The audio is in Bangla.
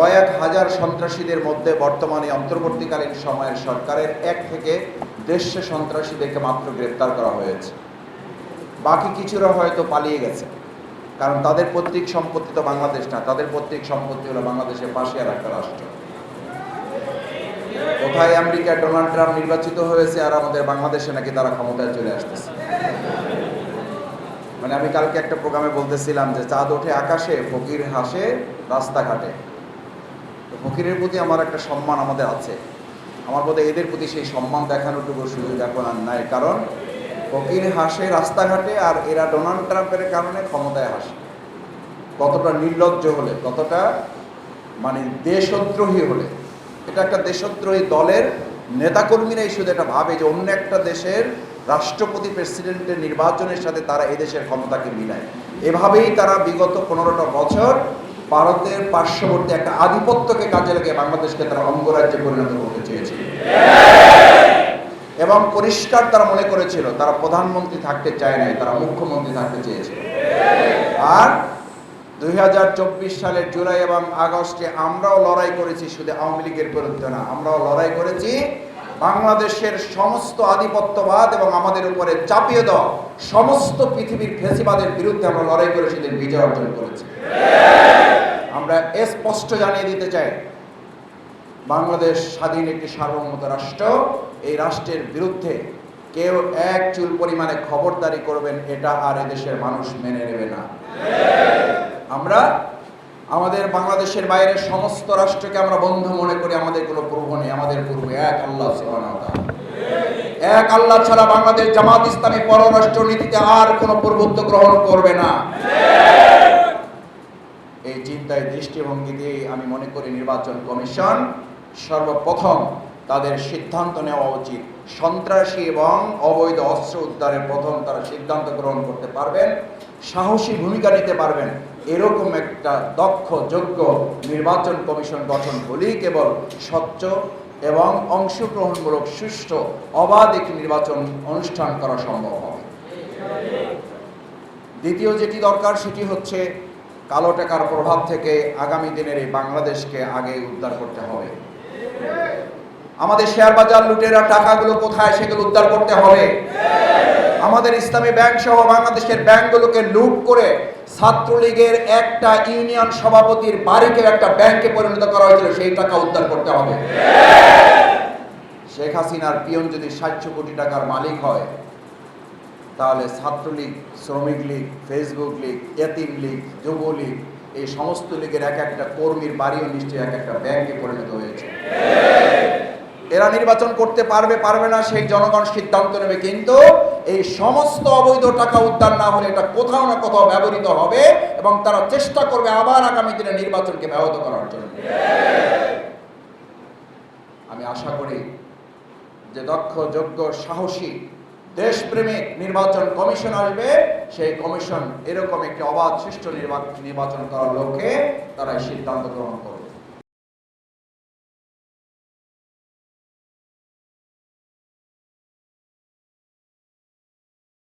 কয়েক হাজার সন্ত্রাসীদের মধ্যে বর্তমানে অন্তর্বর্তীকালীন সময়ের সরকারের এক থেকে দেড়শো সন্ত্রাসীদেরকে মাত্র গ্রেপ্তার করা হয়েছে। বাকি কিছুরা হয়তো পালিয়ে গেছে। কারণ তাদের পৈতৃক সম্পত্তি তো বাংলাদেশ না, তাদের পৈতৃক সম্পত্তি হলো বাংলাদেশের পাশে আর একটা রাষ্ট্র। কোথায় আমেরিকা ডোনাল্ড ট্রাম্প নির্বাচিত হয়েছে আর আমাদের বাংলাদেশে নাকি তারা ক্ষমতায় চলে আসতেছে? মানে আমি কালকে একটা প্রোগ্রামে বলতেছিলাম যে চাঁদ ওঠে আকাশে, ফকির হাসে, রাস্তাঘাটে। তো ফকিরের প্রতি আমার একটা সম্মান আমাদের আছে। আমার বোধ এদের প্রতি সেই সম্মান দেখানোটুকু সুযোগ এখন আর নাই। কারণ ফকির হাসে রাস্তাঘাটে আর এরা ডোনাল্ড ট্রাম্পের কারণে ক্ষমতায় হাসে। কতটা নির্লজ্জ হলে, কতটা মানে দেশদ্রোহী হলে। এটা একটা দেশদ্রোহী দলের নেতাকর্মীরাই শুধু এটা ভাবে যে অন্য একটা দেশের রাষ্ট্রপতি প্রেসিডেন্টের নির্বাচনের সাথে তারা এদেশের ক্ষমতাকে মিলায়। এভাবেই তারা বিগত পনেরোটা বছর ভারতের পার্শ্ববর্তী একটা আধিপত্যকে কাজে লাগিয়ে বাংলাদেশকে তারা অঙ্গরাজ্যে পরিণত করতে চেয়েছিল। এবং পরিষ্কার তারা মনে করেছিল, তারা প্রধানমন্ত্রী থাকতে চায় নাই, তারা মুখ্যমন্ত্রী থাকতে চেয়েছিল। আর দুই সালের জুলাই এবং আগস্টে আমরাও লড়াই করেছি শুধু আওয়ামী লীগের বিরুদ্ধে না, আমরাও লড়াই করেছি। বাংলাদেশের সমস্ত আধিপত্যবাদ এবং আমাদের উপরে চাপিয়ে দেওয়া সমস্ত পৃথিবীর ফেসিবাদের বিরুদ্ধে আমরা লড়াই করে সেদিন বিজয় অর্জন করেছি। স্পষ্ট জানিয়ে দিতে চাই। বাংলাদেশ স্বাধীন একটি সার্বভৌমত রাষ্ট্র। এই রাষ্ট্রের বিরুদ্ধে কেউ এক চুল পরিমাণে খবরদারি করবেন, এটা আর এদেশের মানুষ মেনে নেবে না। আমরা আমাদের বাংলাদেশের বাইরের সমস্ত রাষ্ট্রকে আমরা বন্ধু মনে করি, আমাদের কোনো পূর্ব নেই, আমাদের পূর্ব এক আল্লাহ এক আল্লাহ ছাড়া বাংলাদেশ জামাত ইসলামী পররাষ্ট্র নীতিতে আর কোনো পূর্বত্ব গ্রহণ করবে না। চিন্তায় দৃষ্টিভঙ্গি দিয়ে আমি মনে করি নির্বাচন কমিশন সর্বপ্রথম তাদের সিদ্ধান্ত নেওয়া উচিত। সন্ত্রাসী এবং অবৈধ অস্ত্র উদ্ধারের প্রথম তারা সিদ্ধান্ত গ্রহণ করতে পারবেন, সাহসী ভূমিকা নিতে পারবেন। এরকম একটা দক্ষ, যোগ্য নির্বাচন কমিশন গঠন হলেই কেবল স্বচ্ছ এবং অংশগ্রহণমূলক, সুষ্ঠু, অবাধ একটি নির্বাচন অনুষ্ঠান করা সম্ভব হবে। দ্বিতীয় যেটি দরকার সেটি হচ্ছে কালো টাকার প্রভাব থেকে আগামী দিনের এই বাংলাদেশকে আগে উদ্ধার করতে হবে। আমাদের শেয়ার বাজার লুটেরা টাকাগুলো কোথায় সেগুলো উদ্ধার করতে হবে। আমাদের ইসলামী ব্যাংক সহ বাংলাদেশের ব্যাংকগুলোকে লুট করে ছাত্রলীগের একটা ইউনিয়ন সভাপতির বাড়িকে একটা ব্যাংকে পরিণত করা হয়েছিল, সেই টাকা উদ্ধার করতে হবে। শেখ হাসিনার পিয়ন যদি ষাটশো কোটি টাকার মালিক হয় তাহলে ছাত্রলীগ, শ্রমিক লীগ, ফেসবুক লীগ, এতিম লীগ যুবলীগ এই সমস্ত লীগের এক একটা কর্মীর বাড়িও নিশ্চয়ই এক একটা ব্যাংকে পরিণত হয়েছে। এরা নির্বাচন করতে পারবে পারবে না, সেই জনগণ সিদ্ধান্ত নেবে। কিন্তু এই সমস্ত অবৈধ টাকা উদ্ধার না হলে এটা কোথাও না কোথাও ব্যবহৃত হবে এবং তারা চেষ্টা করবে আবার আগামী দিনে নির্বাচনকে ব্যাহত করার জন্য। আমি আশা করি যে দক্ষ, যোগ্য, সাহসী দেশপ্রেমিক নির্বাচন কমিশন আসবে, সেই কমিশন এরকম একটি অবাধ নির্বা- নির্বাচন করার লক্ষ্যে তারা সিদ্ধান্ত গ্রহণ করবে।